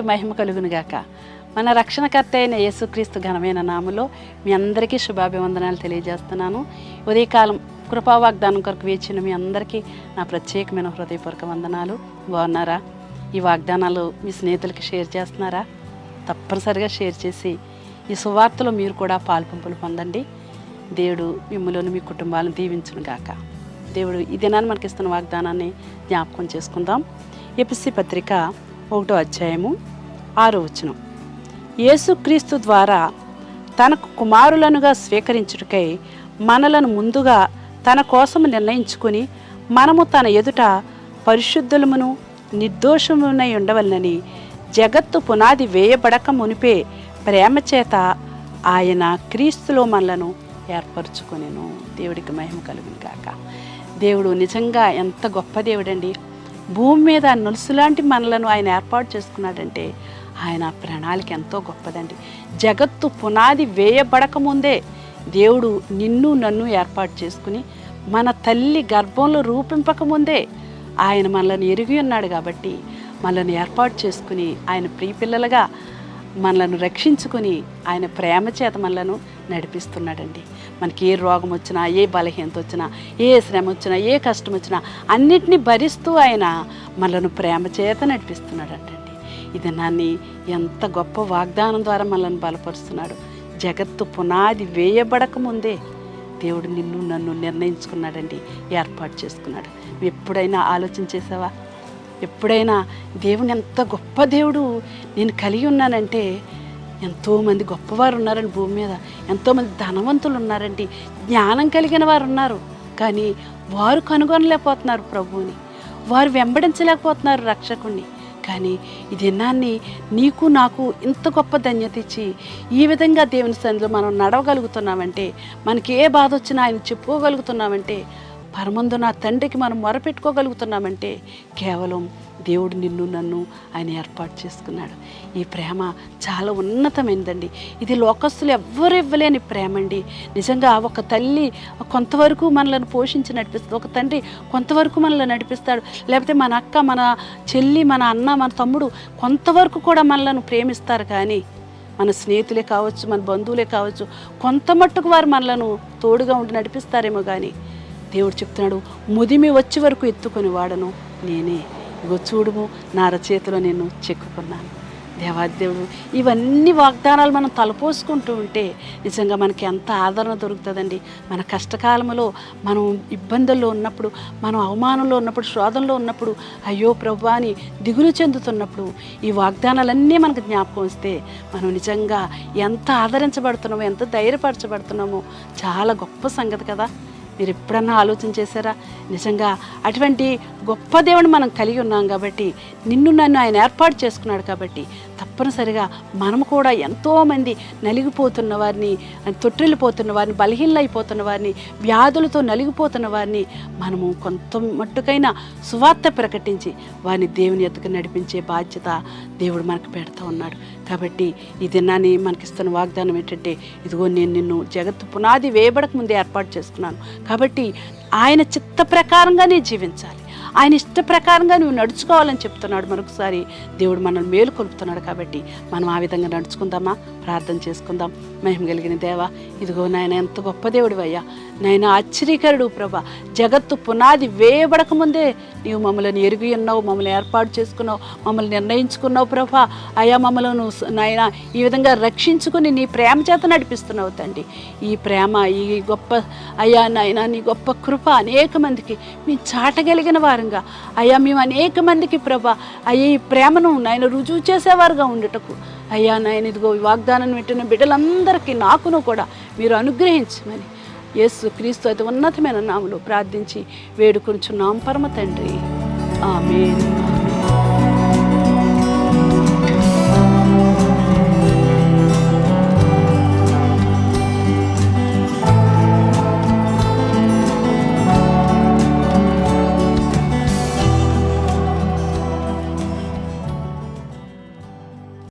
దేవునికి మహిమ కలుగునుగాక. మన రక్షణకర్త అయిన యేసుక్రీస్తు ఘనమైన నామలో మీ అందరికీ శుభాభివందనాలు తెలియజేస్తున్నాను. ఉదయకాలం కృపా వాగ్దానం కొరకు వేచిన మీ అందరికీ నా ప్రత్యేకమైన హృదయపూర్వక వందనాలు. బాగున్నారా? ఈ వాగ్దానాలు మీ స్నేహితులకి షేర్ చేస్తున్నారా? తప్పనిసరిగా షేర్ చేసి ఈ సువార్తలో మీరు కూడా పాల్పంపులు పొందండి. దేవుడు మిమ్మల్ని మీ కుటుంబాలను దీవించును గాక దేవుడు ఈ దినాన్ని మనకి ఇస్తున్న వాగ్దానాన్ని జ్ఞాపకం చేసుకుందాం. ఎపిసి పత్రిక ఒకటో అధ్యాయము ఆరు వచనం. యేసుక్రీస్తు ద్వారా తనకు కుమారులనుగా స్వీకరించుటకై మనలను ముందుగా తన కోసం నిర్ణయించుకొని మనము తన ఎదుట పరిశుద్ధులమును నిర్దోషమునై ఉండవలనని జగత్తు పునాది వేయబడక మునిపే ప్రేమ చేత ఆయన క్రీస్తులో మనలను ఏర్పరచుకునేను. దేవుడికి మహిమ కలుగును కాక దేవుడు నిజంగా ఎంత గొప్ప దేవుడండి. భూమి మీద నలుసులాంటి మనలను ఆయన ఏర్పాటు చేసుకున్నాడంటే ఆయన ప్రణాళిక ఎంతో గొప్పదండి. జగత్తు పునాది వేయబడక ముందే దేవుడు నిన్ను నన్ను ఏర్పాటు చేసుకుని మన తల్లి గర్భంలో రూపింపక ముందే ఆయన మనల్ని ఎరిగి ఉన్నాడు కాబట్టి మనల్ని ఏర్పాటు చేసుకుని ఆయన ప్రియపిల్లలుగా మనలను రక్షించుకొని ఆయన ప్రేమ చేత మనలను నడిపిస్తున్నాడండి. మనకి ఏ రోగం వచ్చినా ఏ బలహీనత వచ్చినా ఏ శ్రమ వచ్చినా ఏ కష్టం వచ్చినా అన్నిటినీ భరిస్తూ ఆయన మనలను ప్రేమ చేత నడిపిస్తున్నాడండి ఇది నాన్ని ఎంత గొప్ప వాగ్దానం ద్వారా మనల్ని బలపరుస్తున్నాడు. జగత్తు పునాది వేయబడక ముందే దేవుడు నిన్ను నన్ను నిర్ణయించుకున్నాడండి ఏర్పాటు చేసుకున్నాడు. ఎప్పుడైనా ఆలోచన చేసావా? ఎప్పుడైనా దేవుని ఎంత గొప్ప దేవుడు నేను కలిగి ఉన్నానంటే ఎంతోమంది గొప్పవారు ఉన్నారండి భూమి మీద. ఎంతోమంది ధనవంతులు ఉన్నారండి. జ్ఞానం కలిగిన వారు ఉన్నారు. కానీ వారు కనుగొనలేకపోతున్నారు ప్రభువుని. వారు వెంబడించలేకపోతున్నారు రక్షకుణ్ణి. కానీ ఈ దినాన్ని నీకు నాకు ఇంత గొప్ప ధన్యత ఇచ్చి ఈ విధంగా దేవుని సన్నిధిలో మనం నడవగలుగుతున్నామంటే మనకి ఏ బాధ వచ్చినా ఆయన చెప్పుకోగలుగుతున్నామంటే పరమందు నా తండ్రికి మనం మొరపెట్టుకోగలుగుతున్నామంటే కేవలం దేవుడు నిన్ను నన్ను ఆయన ఏర్పాటు చేసుకున్నాడు. ఈ ప్రేమ చాలా ఉన్నతమైనదండి. ఇది లోకస్తులు ఎవ్వరు ఇవ్వలేని ప్రేమ అండి నిజంగా ఒక తల్లి కొంతవరకు మనల్ని పోషించి నడిపిస్తుంది. ఒక తండ్రి కొంతవరకు మనల్ని నడిపిస్తాడు. లేకపోతే మన అక్క మన చెల్లి మన అన్న మన తమ్ముడు కొంతవరకు కూడా మనల్ని ప్రేమిస్తారు కానీ మన స్నేహితులే కావచ్చు మన బంధువులే కావచ్చు కొంత మట్టుకు వారు మనలను తోడుగా ఉండి నడిపిస్తారేమో కానీ దేవుడు చెప్తున్నాడు ముదిమి వచ్చే వరకు ఎత్తుకొని వాడను నేనే. ఇగో చూడుము నా రచయితలో నేను చెక్కుకున్నాను. దేవాదేవుడు ఇవన్నీ వాగ్దానాలు మనం తలపోసుకుంటూ ఉంటే నిజంగా మనకి ఎంత ఆదరణ దొరుకుతుందండి. మన కష్టకాలంలో మనం ఇబ్బందుల్లో ఉన్నప్పుడు మనం అవమానంలో ఉన్నప్పుడు శోధంలో ఉన్నప్పుడు అయ్యో ప్రభు అని దిగులు చెందుతున్నప్పుడు ఈ వాగ్దానాలన్నీ మనకు జ్ఞాపకం వస్తే మనం నిజంగా ఎంత ఆదరించబడుతున్నామో ఎంత ధైర్యపరచబడుతున్నామో చాలా గొప్ప సంగతి కదా. మీరు ఎప్పుడన్నా ఆలోచన చేశారా? నిజంగా అటువంటి గొప్ప దేవుని మనం కలిగి ఉన్నాం కాబట్టి నిన్ను నన్ను ఆయన ఏర్పాటు చేసుకున్నాడు కాబట్టి తప్పనిసరిగా మనము కూడా ఎంతోమంది నలిగిపోతున్న వారిని తొట్టిల్లిపోతున్న వారిని బలహీనలైపోతున్న వారిని వ్యాధులతో నలిగిపోతున్న వారిని మనము కొంత మట్టుకైనా సువార్త ప్రకటించి వారిని దేవుని ఎత్తుకు నడిపించే బాధ్యత దేవుడు మనకు పెడతా ఉన్నాడు. కాబట్టి ఈ దినాన్ని మనకిస్తున్న వాగ్దానం ఏంటంటే ఇదిగో నేను నిన్ను జగత్తు పునాది వేయబడక ముందే ఏర్పాటు చేసుకున్నాను కాబట్టి ఆయన చిత్త ప్రకారంగానే జీవించాలి. ఆయన ఇష్ట ప్రకారంగా నువ్వు నడుచుకోవాలని చెప్తున్నాడు మరొకసారి. దేవుడు మనల్ని మేలు కొలుపుతున్నాడు కాబట్టి మనం ఆ విధంగా నడుచుకుందామా? ప్రార్థన చేసుకుందాం. మహిమ కలిగిన దేవా ఇదిగో నాయన ఎంత గొప్ప దేవుడు అయ్యా నాయన ఆశ్చర్యకరుడు ప్రభా. జగత్తు పునాది వేయబడక ముందే నీవు మమ్మల్ని ఎరిగి ఉన్నావు మమ్మల్ని ఏర్పాటు చేసుకున్నావు మమ్మల్ని నిర్ణయించుకున్నావు ప్రభా. అయా మమ్మలను నాయన ఈ విధంగా రక్షించుకుని నీ ప్రేమ చేత నడిపిస్తున్నావు తండ్రి. ఈ ప్రేమ ఈ గొప్ప అయ్యా నాయన నీ గొప్ప కృప అనేక మందికి మేము చాటగలిగిన వారంగా. అయ్యా మేము అనేక మందికి ప్రభా అయ్యా ఈ ప్రేమను నాయన రుజువు చేసేవారుగా ఉండటకు. అయ్యా నాయన ఇదిగో ఈ వాగ్దానం పెట్టిన బిడ్డలందరికీ నాకును కూడా మీరు అనుగ్రహించమని యేసు క్రీస్తు అతి ఉన్నతమైన నామలు ప్రార్థించి వేడుకొనిచున్నాం. పరమ తండ్రి. ఆమెన్.